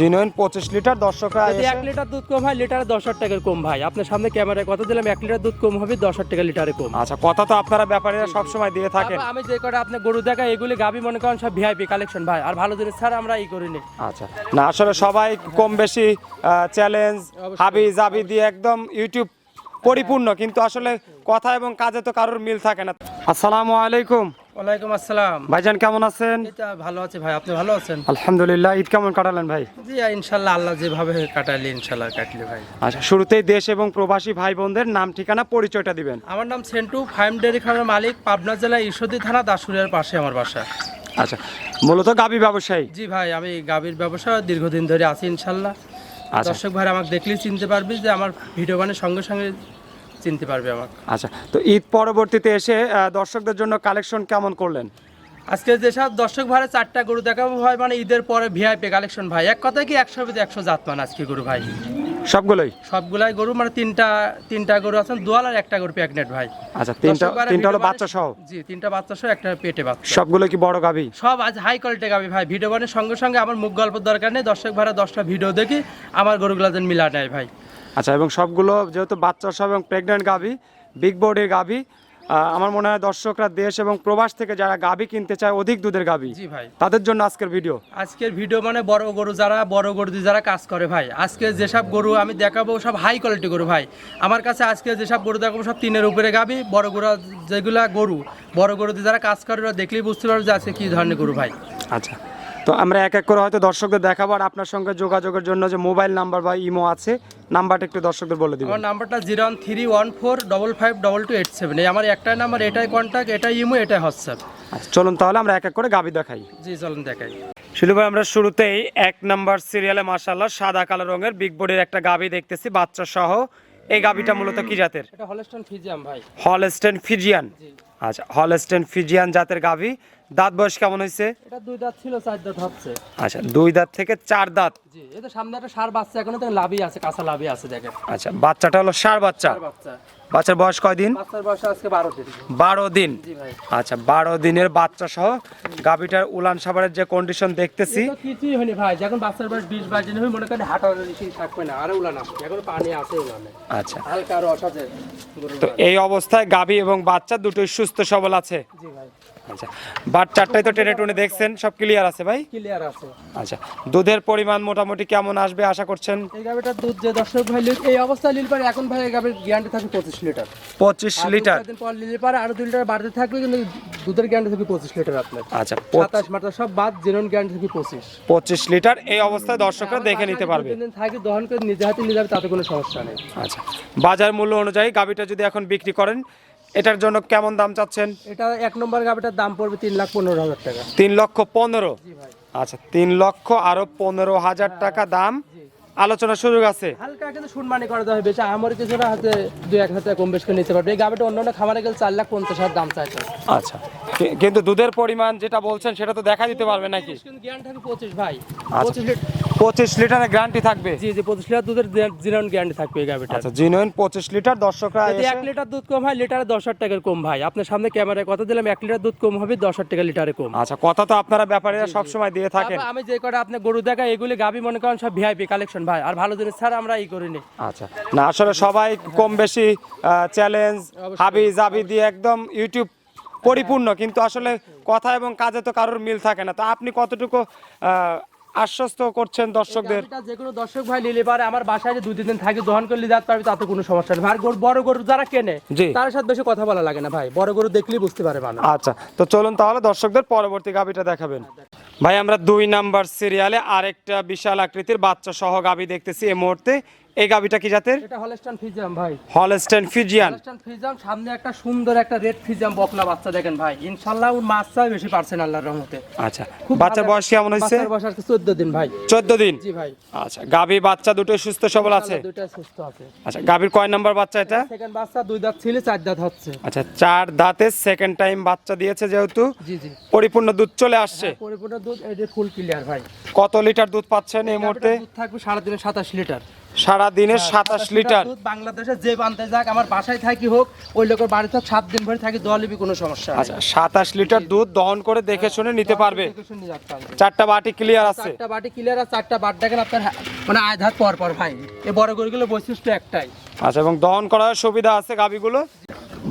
Genuine পঁচিশ litre দর্শকরা এক লিটার দুধ কম হয় লিটারে দশ হাজার টাকার কম ভাই। আপনার সামনে ক্যামেরায় কথা দিলাম এক লিটার দুধ কম হবে দশ হাজার টাকা লিটারে কম। আচ্ছা কথা তো আপনারা ব্যাপারীরা সবসময় দিয়ে থাকেন। আমি যে কটা আপনি গরু দেখা এগুলি গাবি মনে করেন সব ভিআইপি কালেকশন ভাই। আর ভালো জিনিস ছাড়া আমরা এই করিনি আচ্ছা না আসলে সবাই কম বেশি চ্যালেঞ্জ। হাবি জাবি দিয়ে একদম ইউটিউব পরিপূর্ণ কিন্তু আসলে কথা এবং কাজে তো কারোর মিল থাকে না। আসসালামু আলাইকুম। ওয়ালাইকুম আসসালাম। ভাইজান কেমন আছেন? এটা ভালো আছে ভাই আপনি ভালো আছেন? আলহামদুলিল্লাহ ঈদ কেমন কাটালেন ভাই? জি ইনশাল্লাহ আল্লাহ যেভাবে কাটালি ইনশাল্লাহ কাটলি ভাই। আচ্ছা শুরুতেই দেশ এবং প্রবাসী ভাই বোনদের নাম ঠিকানা পরিচয়টা দিবেন। আমার নাম সেন্টু ফাইম ডেয়ারি ফার্মের মালিক পাবনা জেলা ঈশ্বরদী থানা দাসুরিয়ার পাশে আমার বাসা। আচ্ছা মূলত গাবি ব্যবসায়ী? জি ভাই আমি গাভীর ব্যবসা দীর্ঘদিন ধরে আছি ইনশাল্লাহ। আচ্ছা। দর্শক ভাই আমাকে দেখলেই চিনতে পারবি যে আমার ভিডিও বানের সঙ্গে সঙ্গে চিনতে পারবে আমাকে। আচ্ছা তো ঈদ পরবর্তীতে এসে দর্শকদের জন্য কালেকশন কেমন করলেন? আজকে যেসব দর্শক ভাইয়ের চারটা গরু দেখাবো ভাই মানে ঈদের পরে ভিআইপি কালেকশন ভাই। এক কথায় কি একশো ভিতরে একশো জাত মান আজকে গরু ভাই? সবগুলোই? সবগুলাই গরু মানে তিনটা তিনটা গরু আছেন দোয়াল আর একটা গরু প্যাগনেট ভাই। আচ্ছা তিনটা তিনটা হলো বাচ্চা সহ জি তিনটা বাচ্চা সহ একটা পেটে বাচ্চা। সবগুলো কি বড় গাবি সব আজ হাই কোয়ালিটি গাবি ভাই। ভিডিও বানের সঙ্গে সঙ্গে আমার মুখ গল্পের দরকার নেই। দর্শক ভাড়া দশটা ভিডিও দেখি আমার গরুগুলো যেন মিলা নেয় ভাই। আচ্ছা এবং সবগুলো যেহেতু বাচ্চা সব এবং প্রেগনেন্ট গাভি বিগ বোর্ডের গাভি আমার মনে হয় দর্শকরা দেশ এবং প্রবাস থেকে যারা গাভি কিনতে চায় অধিক দুধের গাভি। জি ভাই। তাদের জন্য আজকের ভিডিও আজকের ভিডিও মানে বড় গরু যারা বড় গরু দিয়ে যারা কাজ করে ভাই। আজকে যেসব গরু আমি দেখাবো সব হাই কোয়ালিটি গরু ভাই। আমার কাছে আজকে যেসব গরু দেখাবো সব তিনের উপরে গাবি বড় গরু যেগুলা গরু বড় গরু দিয়ে যারা কাজ করে ওরা দেখলেই বুঝতে পারবে যে আজকে কী ধরনের গরু ভাই। আচ্ছা। তো আমরা এক এক করে হয়তো দর্শকদের দেখাবো আর আপনার সঙ্গে যোগাযোগের জন্য যে মোবাইল নাম্বার বা ইমো আছে নাম্বারটা একটু দর্শকদের বলে দিবেন। আমার নাম্বারটা zero one three one four double five double two eight seven. এই আমার একটাই নাম্বার এটাই কন্ট্যাক্ট এটাই ইমো এটাই হোয়াটসঅ্যাপ। আচ্ছা চলুন তাহলে আমরা এক এক করে গাভি দেখাই। জি চলুন দেখাই। শিলু ভাই আমরা শুরুতেই এক নাম্বার সিরিয়ালে মাশাল্লাহ সাদা কালো রঙের বিগ বোর্ডের একটা গাভি দেখতেছি বাচ্চা সহ। এই গাভিটা মূলত কি জাতের? এটা হলস্টন ফিজিয়ান ভাই। হলস্টেন ফিজিয়ান জি। আচ্ছা হলস্টেন ফিজিয়ান জাতের গাভি দাঁত বয়স কেমন হয়েছে? এটা দুই দাঁত ছিল চার দাঁত হচ্ছে। আচ্ছা দুই দাঁত থেকে চার দাঁত। জি এটা সামনে একটা সার বাচ্চা এখনও তো লাভই আছে কাঁচা লাভই আছে দেখেন। আচ্ছা বাচ্চাটা হলো সার বাচ্চা। বাচ্চা। বাচ্চার বয়স কয়দিন? বাচ্চার বয়স আজকে বারো দিন। বারো দিন। জি ভাই। আচ্ছা বারো দিনের বাচ্চা সহ গাভিটার উলান সাবারের যে কন্ডিশন দেখতেছি। এ তো কিছুই হয়নি ভাই। যখন বাচ্চার বয়স বিশ বাইশ দিন হবে মনে করেন হাঁটা বেশি থাকবে না আরও উলান আসবে। এখন পানি আছে উলানে। আচ্ছা। হালকা আরও গরুর তো এই অবস্থায় গাভি এবং বাচ্চা দুটোই সুস্থ সবল আছে? জি ভাই। আচ্ছা বাট চারটাই তো টেনে টুনে দেখছেন সব ক্লিয়ার আছে ভাই? ক্লিয়ার আছে। আচ্ছা দুধের পরিমাণ মোটামুটি কেমন আসবে আশা করছেন? এই দুধ যে দর্শক ভাই এই অবস্থায় লিল পারে এখন ভাই এই গাবির গ্যারান্টি থাকে পঁচিশ লিটার। পঁচিশ আর দু লিটার? দিন পর লিলে পারে আরও লিটার বাড়তে থাকবে কিন্তু দুধের গ্যারান্টি থাকে পঁচিশ লিটার আপনার। আচ্ছা পঁচ- সাতাশ মাত্রা সব বাদ জেনুইন গ্যারান্টি থাকে পঁচিশ। পঁচিশ লিটার এই অবস্থায় দর্শকরা দেখে নিতে পারবে। দিন থাকে দহন করে নিজে হাতে নিয়ে যাবে তাতে কোনো সমস্যা নেই। আচ্ছা বাজার মূল্য অনুযায়ী গাভিটা যদি এখন বিক্রি করেন এটার জন্য কেমন দাম চাচ্ছেন? এটা এক নম্বর গাবিটার দাম পড়বে তিন লাখ পনেরো হাজার টাকা। তিন লক্ষ পনেরো? আচ্ছা তিন লক্ষ আরও পনেরো হাজার টাকা দাম। আলোচনার সুযোগ আছে। হালকা কিন্তু শুনমানি করে দেওয়া হবে বেশি। আমার কিছুটা হাতে দুই এক হাজার কম বেশ করে নিতে পারবে। এই গাবিটা অন্য অন্য খামারে গেলে চার লাখ পঞ্চাশ হাজার দাম চাইছে। আচ্ছা। কিন্তু দুধের পরিমাণ যেটা বলছেন সেটা তো দেখা দিতে পারবে নাকি? কিন্তু জ্ঞান থাকে পঁচিশ ভাই। আচ্ছা। পঁচিশ লিটার পঁচিশ লিটারের গ্যারান্টি থাকবে? জি জি পঁচিশ লিটার দুধের জিরন গ্যারান্টি থাকবে এই গাবিটা আচ্ছা জিনুইন পঁচিশ লিটার দর্শকরা যদি এক লিটার দুধ কম হয় লিটারে দশ হাজার টাকার কম ভাই। আপনার সামনে ক্যামেরায় কথা দিলাম এক লিটার দুধ কম হবে দশ হাজার টাকা লিটারে কম। আচ্ছা কথা তো আপনারা ব্যাপারীরা সবসময় দিয়ে থাকেন। আমি যে কটা আপনি গরু দেখা এগুলি গাবি মনে করেন সব ভিআইপি কালেকশন ভাই আর ভালো জিনিস ছাড়া আমরা এই করিনি। আচ্ছা। না আসলে সবাই কম বেশি চ্যালেঞ্জ হাবি জাবি দিয়ে একদম ইউটিউব পরিপূর্ণ কিন্তু আসলে কথা এবং কাজে তো কারোর মিল থাকে না। তো আপনি কতটুকু আহ, আশ্বস্ত করছেন দর্শকদের। যে কোনো দর্শক ভাই নিলে পারে। আমার বাসায় যে দুই তিন দিন থাকে দহন করলে যাতে পারবে তাতে কোনো সমস্যা নেই। আর গরু বড় গরু যারা কেনে তার সাথে বেশি কথা বলা লাগে না ভাই। বড় গরু দেখলেই বুঝতে পারে মানে আচ্ছা তো চলুন তাহলে দর্শকদের পরবর্তী গাবিটা দেখাবেন। ভাই আমরা দুই নাম্বার সিরিয়ালে আরেকটা বিশাল আকৃতির বাচ্চা সহ গাবি দেখতেছি এই মুহূর্তে। এই গাবিটা কি জাতের? এটা হলস্টান ফিজাম ভাই। হলস্টান ফিজাম সামনে একটা সুন্দর একটা রেড ফিজাম বকনা বাচ্চা দেখেন ভাই। ইনশাল্লাহ ওর বেশি পারছেন আল্লাহর রহমতে। আচ্ছা বাচ্চার বয়স কেমন হয়েছে? বাচ্চার বয়স আজকে চোদ্দ দিন ভাই। চোদ্দ দিন? জি ভাই। আচ্ছা গাবি বাচ্চা দুটো সুস্থ সবল আছে? দুইটা সুস্থ আছে। আচ্ছা গাবির কয় নাম্বার বাচ্চা এটা? সেকেন্ড বাচ্চা দুই দাঁত ছিল চার দাঁত হচ্ছে। আচ্ছা চার দাঁতে সেকেন্ড টাইম বাচ্চা দিয়েছে যেহেতু। জি জি। পরিপূর্ণ দুধ চলে আসছে। পরিপূর্ণ দুধ এই যে ফুল ক্লিয়ার ভাই। কত লিটার দুধ পাচ্ছেন এই মুহূর্তে? দুধ থাকবে সাড়ে দিনে সাতাশ লিটার সারা দিনে সাতাশ লিটার। দুধ বাংলাদেশে যে বানতে যাক আমার বাসায় থাকি হোক ওই লোকের বাড়িতে থাক সাত দিন ভরে থাকি দল লিবি কোনো সমস্যা। আচ্ছা সাতাশ লিটার দুধ দহন করে দেখে শুনে নিতে পারবে। চারটা বাটি ক্লিয়ার আছে। চারটা বাটি ক্লিয়ার আর চারটা বাট দেখেন আপনার মানে আয় ধাত পর পর ভাই। এই বড় গরুগুলো বৈশিষ্ট্য একটাই। আচ্ছা এবং দহন করার সুবিধা আছে গাবিগুলো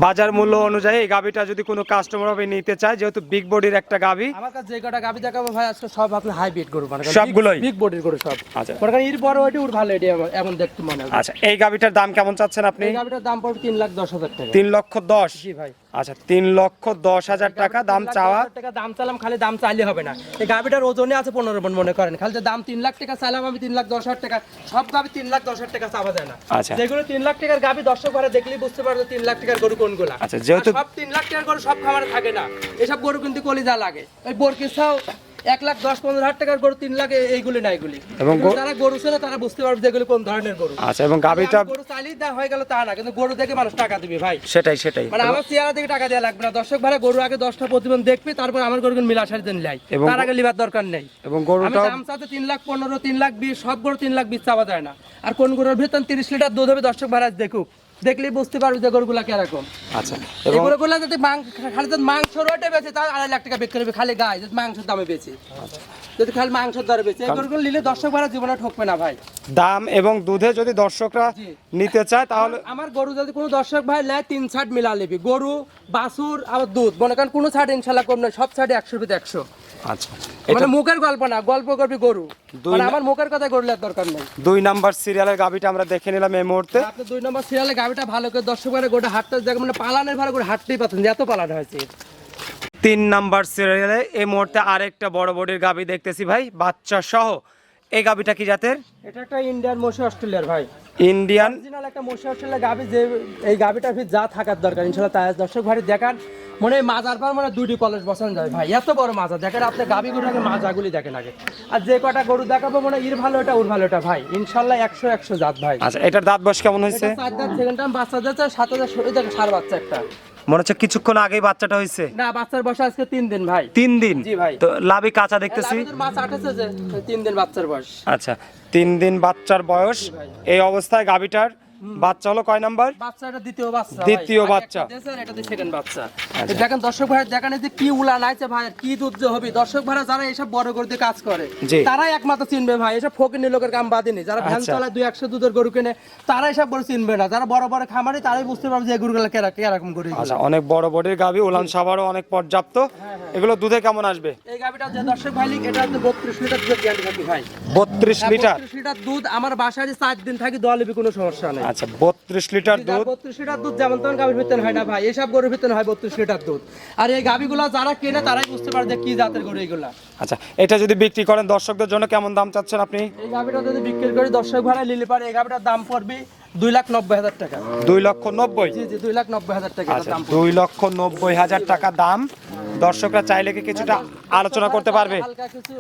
বাজার মূল্য অনুযায়ী এই গাভীটা যদি কোনো কাস্টমার হবে নিতে চায় যেহেতু বিগ বডির একটা গাভী। আমার কাছে যে কটা গাভী দেখাবো ভাই আজকে সব আপনি হাইব্রিড গরু মানে সবগুলোই? বিগ বডির গরু সব। আচ্ছা। এর বড় ওইটি ওর ভালো এটি এমন দেখতে মনে হয়। আচ্ছা এই গাভীটার দাম কেমন চাচ্ছেন আপনি? এই গাভিটার দাম পড়বে তিন লাখ দশ হাজার টাকা। তিন লক্ষ দশ। জি ভাই। আচ্ছা তিন লক্ষ দশ হাজার টাকা দাম চাওয়া। টাকা দাম চালাম খালি দাম চাইলে হবে না। এই গাবিটার ওজনে আছে পনেরো মন মনে করেন। খালি দাম তিন লাখ টাকা চাইলাম আমি তিন লাখ দশ হাজার টাকা সব গাবি তিন লাখ দশ হাজার টাকা চাওয়া যায় না। আচ্ছা। যেগুলো তিন লাখ টাকার গাবি দর্শক ঘরে দেখলেই বুঝতে পারবে তিন লাখ টাকার গরু কোনগুলো। আচ্ছা, যেহেতু- সব তিন লাখ টাকার গরু সব খামারে থাকে না। এসব গরু কিন্তু কলিজা লাগে। ওই বোরকিসাও এক লাখ দশ পনেরো হাজার টাকার গরু তিন লাখ এইগুলি না এগুলি। এবং যারা গরু ছিল তারা বুঝতে পারবে কোন ধরনের গরু। আচ্ছা এবং গাবিটা গরু চাইলেই দেওয়া হয়ে গেল তা না কিন্তু গরু দেখে মানুষ টাকা দিবে ভাই। সেটাই সেটাই। মানে আমার চেহারা দেখে টাকা দেওয়া লাগবে না। দর্শক ভাড়া গরু আগে দশটা প্রতিবেদন দেখবে তারপর আমার গরু মিলা দিন লাই তার আগে লিবার দরকার নেই। এবং আমি গরুটা দাম চাতে তিন লাখ পনেরো তিন লাখ বিশ সব গরু তিন লাখ বিশ চাওয়া যায় না। আর কোন গরুর ভেতন তিরিশ লিটার দুধ হবে দর্শক ভাড়া দেখুক। দেখলেই বুঝতে পারবে যে গরুগুলা কীরকম। আচ্ছা এই গরুগুলা যদি খালি যদি মাংস রোটে বেছে তার আড়াই লাখ টাকা বিক্রি হবে খালি গায়ে যদি মাংসের দামে বেছে যদি খালি মাংসের দরে বেছে এই গরুগুলো নিলে দর্শক ভাড়া জীবনে ঠকবে না ভাই। দাম এবং দুধে যদি দর্শকরা নিতে চায় তাহলে আমার গরু যদি কোনো দর্শক ভাই নেয় তিন ছাট মিলা নেবি গরু বাছুর আর দুধ। মনে করেন কোনো ছাট ইনশাল্লাহ কম নয় সব ছাটে একশো রুপিতে একশো। আচ্ছা এটা মানে মুখের গল্প না গল্প করবি গরু। মানে আমার মুখের কথা গরু নেওয়ার দরকার নেই। দুই নাম্বার সিরিয়ালের গাবিটা আমরা দেখে নিলাম এই মুহূর্তে। আপনি দুই নম্বর সিরিয়ালের গাবিটা ভালো করে দর্শক মানে গোটা হাটটা দেখ মানে পালানের ভালো করে হাটতেই পাচ্ছেন এত পালান হয়েছে। তিন নাম্বার সিরিয়ালে এই মুহূর্তে আরেকটা বড় বডির গাবি দেখতেছি ভাই বাচ্চা সহ। এই গাবিটা কি জাতের? এটা একটা ইন্ডিয়ান মশি অস্ট্রেলিয়ার ভাই। ইন্ডিয়ান অরিজিনাল একটা মশি অস্ট্রেলিয়া গাবি যে এই গাবিটার ভিতর যা থাকার দরকার ইনশাল্লাহ তাই দর্শক ভাই দেখান মনে হয় মাজার পর মানে দুইটি কলেজ বসানো যায়। ভাই এত বড় মাজা দেখেন আপনি গাবি মাজাগুলি দেখেন আগে। আর যে কটা গরু দেখাবো মানে ইর ভালো এটা ওর ভালো এটা ভাই। ইনশাল্লাহ একশো একশো জাত ভাই। আচ্ছা এটার দাঁত বয়স কেমন হয়েছে? চার দাঁত সেকেন্ড টাইম বাচ্চা যাচ্ছে সাত হাজার সার বাচ্চা একটা। মনে হচ্ছে কিছুক্ষণ আগেই বাচ্চাটা হয়েছে। না বাচ্চার বয়স আজকে তিন দিন ভাই। তিন দিন? জি ভাই। তো লাভি কাঁচা দেখতেছি। মাছ আটেছে তিন দিন বাচ্চার বয়স। আচ্ছা তিন দিন বাচ্চার বয়স। এই অবস্থায় গাবিটার বাচ্চা হলো কয় নাম্বার? দ্বিতীয় বাচ্চা ভাই। দ্বিতীয় বাচ্চা। এটা দিয়ে বাচ্চা। দেখেন দর্শক ভাই দেখেন যে কি উলান আছে ভাই কি দুধ যে হবে। দর্শক যারা এসব বড় গরু দিয়ে কাজ করে তারাই একমাত্র চিনবে ভাই এসব লোকের কাম বাদিনি যারা ভ্যান আচ্ছা। চালায় দুই একশো দুধের গরু কিনে তারা এসব গরু চিনবে না। যারা বড় বড় খামারি তারাই বুঝতে পারবে যে গরুগুলো কেরা- কীরকম গরু আচ্ছা অনেক বড় বডির গাবি উলান সাবারও অনেক পর্যাপ্ত। এগুলো দুধে কেমন আসবে? এই গাবিটা যে দর্শক ভাই এটা হচ্ছে বত্রিশ লিটার দুধের গ্যারান্টি ভাই। বত্রিশ লিটার। 32 লিটার দুধ আমার বাসায় যে চার দিন থাকি দোয়া কোনো সমস্যা নেই। আচ্ছা বত্রিশ লিটার দুধ। বত্রিশ লিটার দুধ যেমন তেমন গাভীর ভিতরে হয় না ভাই এসব গরুর ভিতরে হয় বত্রিশ লিটার দুধ। আর এই গাভীগুলো যারা কেনে তারাই বুঝতে পারে যে কি জাতের গরু এগুলা। আচ্ছা এটা যদি বিক্রি করেন দর্শকদের জন্য কেমন দাম চাচ্ছেন আপনি? এই গাভীটা যদি বিক্রি করি দর্শক ভাড়ায় নিলে পারে এই গাভীটার দাম পড়বে দুই লাখ নব্বই হাজার টাকা। দুই লক্ষ নব্বই? জি জি দুই লাখ নব্বই হাজার টাকা আচ্ছা দুই লক্ষ নব্বই হাজার টাকা দাম। দর্শকরা চাইলে কি কিছুটা আলোচনা করতে পারবে? হালকা কিছু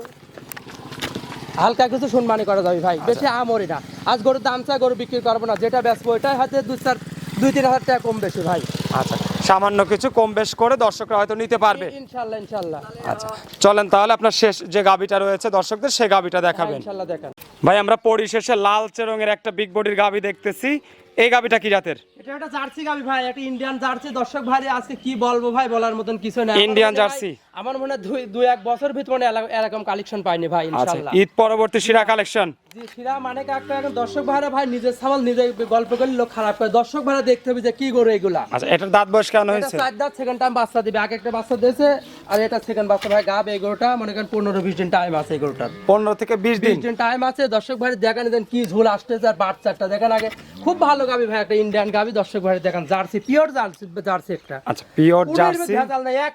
হালকা কিছু সম্মানি করা যাবে ভাই বেশি আমরি না। আজ গরুর দাম চাই গরু বিক্রি করব না যেটা বেচবো ওইটাই হয়তো দুই চার দুই তিন হাজার টাকা কম বেশি ভাই। আচ্ছা সামান্য কিছু কম বেশ করে দর্শকরা হয়তো নিতে পারবে। ইনশাল্লাহ ইনশাল্লাহ। আচ্ছা চলেন তাহলে আপনার শেষ যে গাবিটা রয়েছে দর্শকদের সেই গাবিটা দেখাবেন। ইনশাল্লাহ দেখেন। ভাই আমরা পরিশেষে লালচে রঙের একটা বিগ বডির গাবি দেখতেছি। এই গাবিটা কি জাতের? এটা একটা জার্সি গাবি ভাই একটা ইন্ডিয়ান জার্সি। দর্শক ভাই আজকে কি বলব ভাই বলার মতন কিছু না হয়- জার্সি? আমার মনে হয় দুই এক বছর ভিতরে মনে এরকম কালেকশন পাইনি ভাই আচ্ছা ইনশাআল্লাহ। ঈদ পরবর্তী শিরা কালেকশন জি সিরা মানে একটা এখন দর্শক ভাইরা ভাই নিজের সামাল নিজে গল্প করলে লোক খারাপ করে। দর্শক ভাইরা দেখতে হবে যে কি গরু এগুলা। আচ্ছা এটার দাঁত বয়স এটা হয়েছে? চার দাঁত সেকেন্ড টাইম বাচ্চা দিবে। আগে একটা বাচ্চা দিয়েছে আর এটা সেকেন্ড বাচ্চা ভাই গাব এই গরুটা মনে করেন পনেরো বিশ দিন টাইম আছে এই গরুটার। পনেরো থেকে বিশ দিন? টাইম আছে দর্শক ভাই দেখেন কি ঝুল আসতেছে আর বাচ্চাটা। দেখেন আগে খুব ভালো গাবি ভাই একটা ইন্ডিয়ান গাবি দর্শক ভাই দেখেন জার্সি পিওর জার্সি জার্সি একটা। আচ্ছা পিওর জার্সি। ভেজাল নাই এক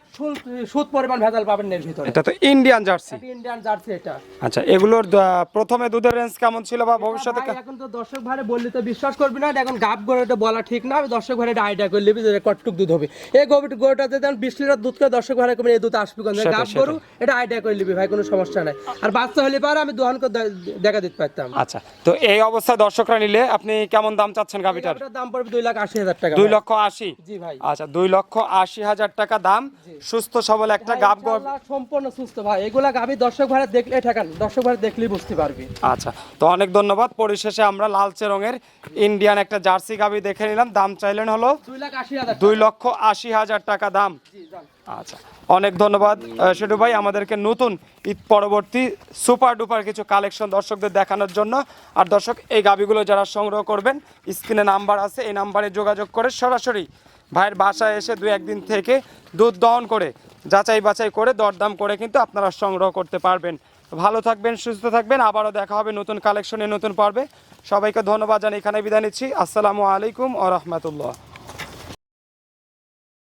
সুদ পরিমাণ ভেজাল পাবেন এর ভিতরে। এটা তো ইন্ডিয়ান জার্সি। ইন্ডিয়ান জার্সি এটা। আচ্ছা এগুলোর প্রথমে দুধের রেঞ্জ কেমন ছিল বা ভবিষ্যতে এখন তো দর্শক ভাই বললে তো বিশ্বাস করবি না এখন গাব গরু এটা বলা ঠিক না আমি দর্শক ভাই এটা আইডিয়া করে নিবি যে কটটুক দুধ হবে। এই গরুটা গরুটা যদি আমি বিশ লিটার দুধ করে দর্শক ভাই কমে এই দুধ আসবে কোন গাব গরু এটা আইডিয়া করে নিবি ভাই কোনো সমস্যা নাই। আর বাচ্চা হলে পারে আমি দোকান করে দেখা দিতে পারতাম। আচ্ছা তো এই অবস্থায় দর্শকরা নিলে আপনি কেমন দাম চাচ্ছেন চাচ্ছেন গাভিটার? দাম পড়বে দুই লাখ আশি হাজার টাকা দুই লক্ষ আশি? জি ভাই। আচ্ছা দুই লক্ষ আশি হাজার টাকা দাম। সুস্থ সবল একটা গাব সম্পূর্ণ সুস্থ ভাই। এগুলা গাভি দর্শক ভাড়া দেখলে ঠেকান দর্শক ভাড়া দেখলেই বুঝতে পারবি। আচ্ছা তো অনেক ধন্যবাদ। পরিশেষে আমরা লালচে রঙের ইন্ডিয়ান একটা জার্সি গাভি দেখে নিলাম। দাম চাইলেন হলো দুই লক্ষ আশি হাজার টাকা দাম। আচ্ছা অনেক ধন্যবাদ সেটু ভাই, আমাদেরকে নতুন ঈদ পরবর্তী সুপার ডুপার কিছু কালেকশন দর্শকদের দেখানোর জন্য। আর দর্শক, এই গাবিগুলো যারা সংগ্রহ করবেন, স্ক্রিনে নাম্বার আছে, এই নাম্বারে যোগাযোগ করে সরাসরি ভাইয়ের বাসায় এসে দু একদিন থেকে দুধ দহন করে, যাচাই বাছাই করে, দরদাম করে কিন্তু আপনারা সংগ্রহ করতে পারবেন। ভালো থাকবেন, সুস্থ থাকবেন, আবারও দেখা হবে নতুন কালেকশনে নতুন পর্বে। সবাইকে ধন্যবাদ জানিয়ে এখানে বিদায় নিচ্ছি। আসসালামু আলাইকুম ও রহমতুল্লাহ।